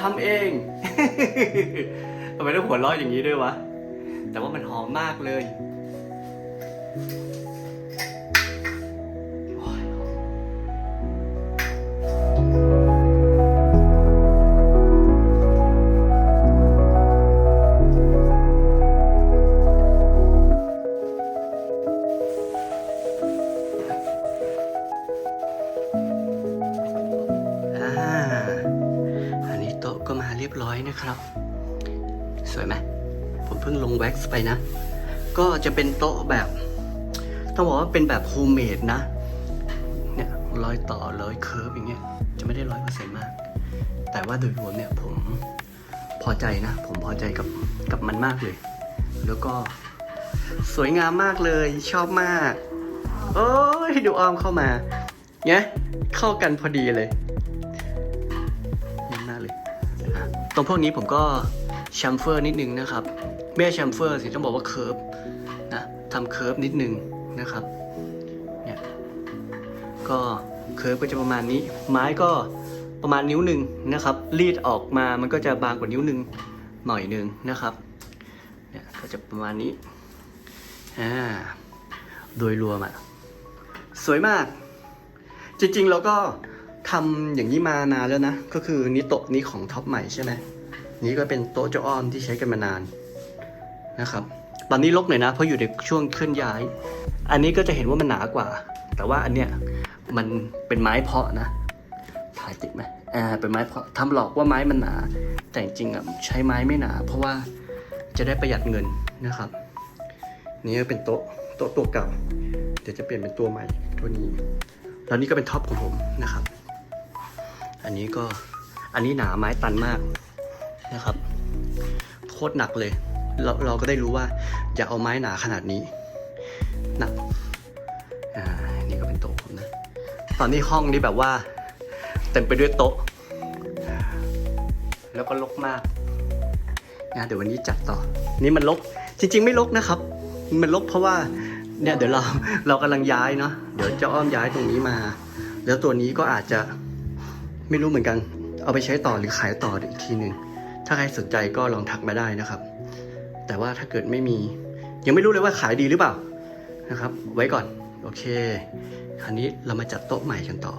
ทำเอง ทำไมต้องหัวเราะอย่างนี้ด้วยวะ แต่ว่ามันหอมมากเลย ก็มาเรียบร้อยนะครับ สวยไหมผมเพิ่งลงแว็กซ์ไปนะ ก็จะเป็นโต๊ะแบบต้องบอกว่าเป็นแบบโฮมเมดนะเนี่ยรอยต่อรอยเคิร์ฟอย่างเงี้ยจะไม่ได้ร้อยเปอร์เซ็นต์มาก แต่ว่าโดยรวมเนี่ยผมพอใจนะ ผมพอใจกับกับมันมากเลย แล้วก็สวยงามมากเลยชอบมาก โอ้ยดูออมเข้ามาเนี่ยเข้ากันพอดีเลย รงพวกนี้ผมก็แชมเฟอร์นิดนึงนะครับไม่ใช่แชมเฟอร์สิต้องบอกว่าเคิร์ฟนะทำเคิร์ฟนิดนึงนะครับเนี่ยก็เคิร์ฟก็จะประมาณนี้ ไม้ก็ประมาณนิ้วหนึ่งนะครับ รีดออกมามันก็จะบางกว่านิ้วหนึ่งหน่อยหนึ่งนะครับเนี่ยก็จะประมาณนี้อ่าโดยรวมอะสวยมาก จริงๆเราก็ ทำอย่างนี้มานานแล้วนะ ก็คือนี่โต๊ะนี้ของท็อปใหม่ใช่ไหมนี่ก็เป็นโต๊ะเจ้าอ้อมที่ใช้กันมานานนะครับ ตอนนี้ลกหน่อยนะ เพราะอยู่ในช่วงเคลื่อนย้าย อันนี้ก็จะเห็นว่ามันหนากว่า แต่ว่าอันเนี้ยมันเป็นไม้เพาะนะ ถ่ายติดไหมอ่า เป็นไม้เพาะทำหลอกว่าไม้มันหนา แต่จริงๆอะใช้ไม้ไม่หนา เพราะว่าจะได้ประหยัดเงินนะครับ นี่ก็เป็นโต๊ะโต๊ะตัวเก่า เดี๋ยวจะเปลี่ยนเป็นตัวใหม่ตัวนี้แล้วนี่ก็เป็นท็อปของผมนะครับ อันนี้ก็อันนี้หนาไม้ตันมากนะครับโคตรหนักเลย เราเราก็ได้รู้ว่าอย่าเอาไม้หนาขนาดนี้หนักอ่านี่ก็เป็นโต๊ะผมนะตอนนี้ห้องนี้แบบว่า เต็มไปด้วยโต๊ะ แล้วก็รกมากนะเดี๋ยววันนี้จัดต่อ นี่มันรกจริง ๆ ไม่รกนะครับ มันรกเพราะว่าเนี่ยเดี๋ยวเราเรากำลังย้ายเนาะเดี๋ยวเจะอ้อมย้ายตรงนี้มา แล้วตัวนี้ก็อาจจะ ไม่รู้เหมือนกัน เอาไปใช้ต่อหรือขายต่ออีกทีหนึ่งถ้าใครสนใจก็ลองทักมาได้นะครับ แต่ว่าถ้าเกิดไม่มี ยังไม่รู้เลยว่าขายดีหรือเปล่านะครับ ไว้ก่อน โอเค คราวนี้เรามาจัดโต๊ะใหม่กันต่อ